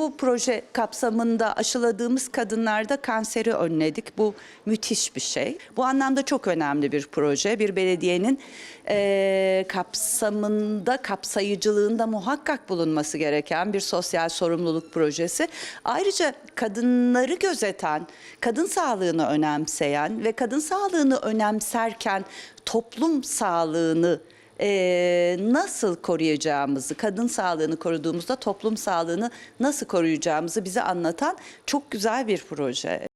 Bu proje kapsamında aşıladığımız kadınlarda kanseri önledik. Bu müthiş bir şey. Bu anlamda çok önemli bir proje. Bir belediyenin eee, kapsamında, kapsayıcılığında muhakkak bulunması gereken bir sosyal sorumluluk projesi. Ayrıca kadınları gözeten, kadın sağlığını önemseyen ve kadın sağlığını önemserken toplum sağlığını eee, nasıl koruyacağımızı, kadın sağlığını koruduğumuzda toplum sağlığını nasıl koruyacağımızı bize anlatan çok güzel bir proje.